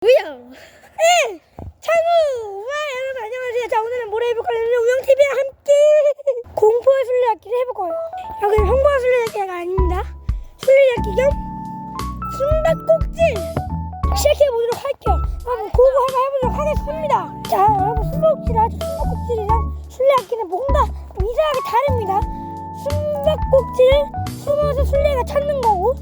뭐야? 네! 창우! 와 여러분 안녕하세요. 자 오늘은 뭘 해볼 거냐면 우영TV와 함께 공포의 술래잡기를 해볼 거예요. 여기 평범한 술래잡기가 아닙니다. 술래잡기 겸 숨바꼭질 시작해보도록 할게요. 한번 그거 한번 해보도록 하겠습니다. 자 여러분 숨바꼭질 하죠. 숨바꼭질이랑 술래잡기는 뭔가 이상하게 다릅니다. 숨바꼭질은 숨어서 술래가 찾는 거고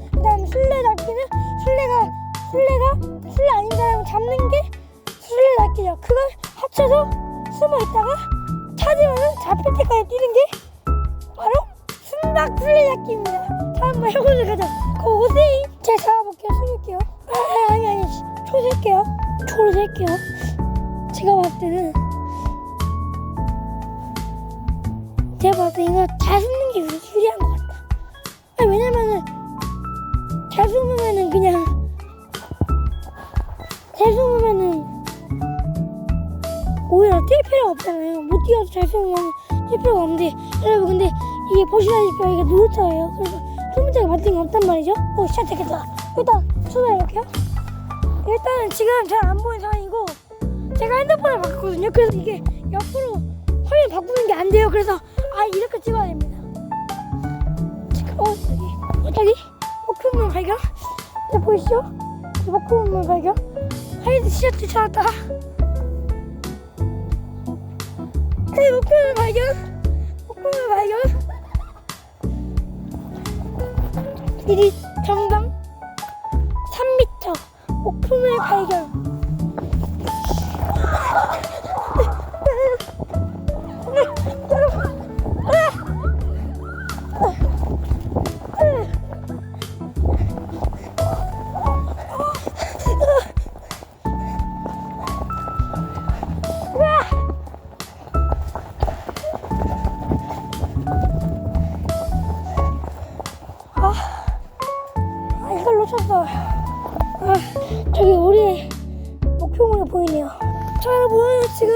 숨어 있다가 찾으면 잡힐 때까지 뛰는 게 바로 숨박 술래잡기입니다. 자 한번 해보도록 하죠. 고고세이 제가 잡아볼게요. 숨을게요. 아, 아니 아니 초 셀게요. 초를 셀게요. 제가 봤을 때는 제가 봤을 때 이거 잘 숨는 게 뛸 필요가 없는데 여러분 근데 이게 보시다시피 여기가 누르터예요. 그래서 때가 맞는 게 없단 말이죠. 오 시작됐겠다. 일단 출발해볼게요. 일단은 지금 잘 안 보이는 상황이고 제가 핸드폰을 바꿨거든요. 그래서 이게 옆으로 화면 바꾸는 게 안 돼요. 그래서 아 이렇게 찍어야 됩니다. 지금 어 여기 어 저기 목표물 발견. 네, 보이시죠? 목표물 발견. 하이드 시작트 찾았다. 네, 목표물 발견. 목표물 발견. 길이 정당 3m. 목표물 발견. 아, 저기 우리 목표물이 보이네요. 자, 여러분, 지금,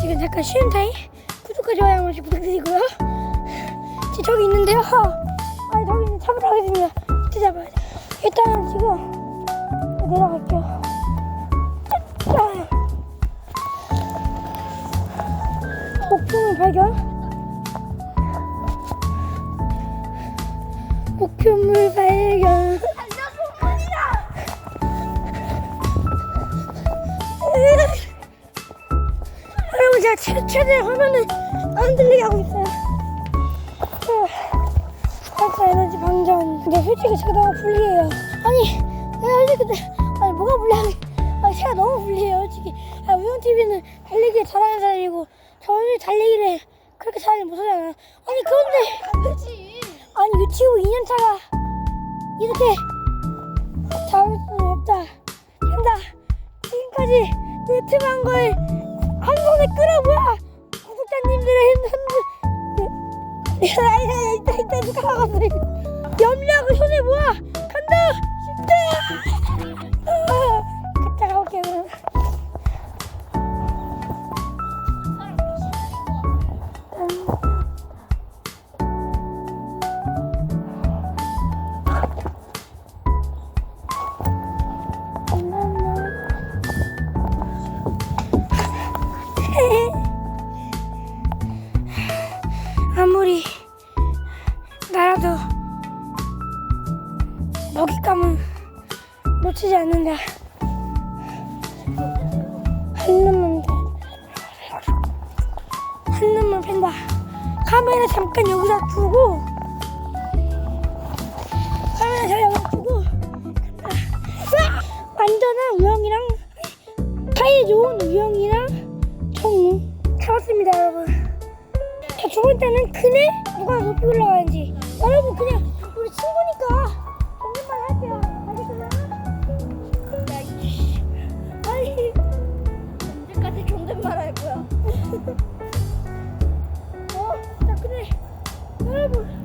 지금 잠깐 쉬는 타임. 구독과 좋아요 한 번씩 부탁드리고요. 지금 저기 있는데요. 아, 저기 있는 잡으러 가겠습니다. 진짜 잡아야 돼. 일단은 지금 내려갈게요. 자, 목표물 발견. 목표물 발견. 최, 최대한 화면을 안 들리게 하고 있어요. 살사 에너지 방전. 근데 솔직히 제가 너무 불리해요. 아니, 내가 솔직히 근데 아니 뭐가 불리하게? 아니 제가 너무 불리해요, 솔직히. 아, 우영 TV는 달리기 잘하는 사람이고 저는 달리기를 그렇게 잘 못하잖아. 아니 그런데 안 되지. 아니 유치부 2년 차가 이렇게 잡을 수 없다. 한다. 지금까지 유튜브 한걸 나갔어 염려하고 놓치지 않는다. 한 놈만 한 놈만 팬다. 카메라 잠깐 여기다 두고 카메라 잘 여기다 두고 간다. 완전한 우영이랑 사이 좋은 우영이랑 정우 잡았습니다 여러분. 자, 두 번째는 그네 누가 높이 올라가는지. 여러분 그냥 여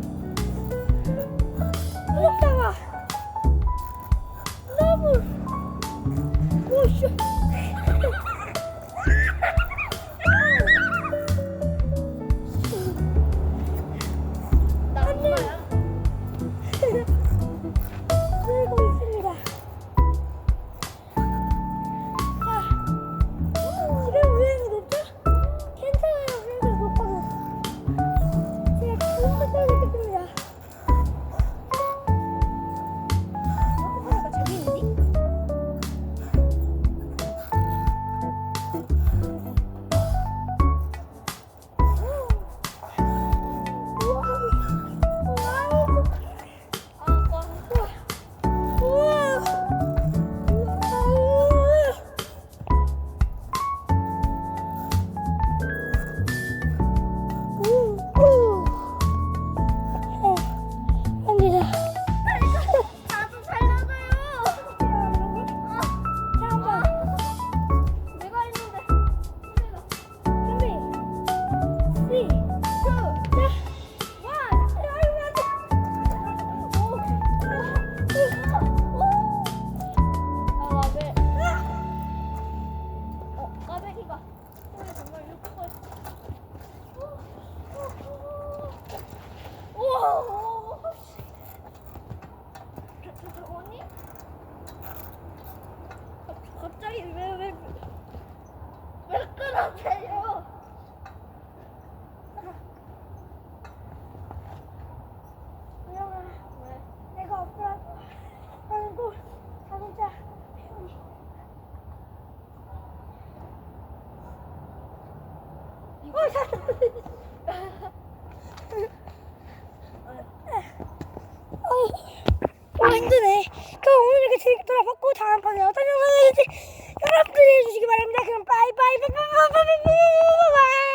어, 힘드네. 그럼 오늘 이렇게 재밌게 돌아봤고 다음번에 어떤 영상을 해지 여러분들이 해주시기 바랍니다. 그럼 빠이빠이 빠이빠이 빠이빠이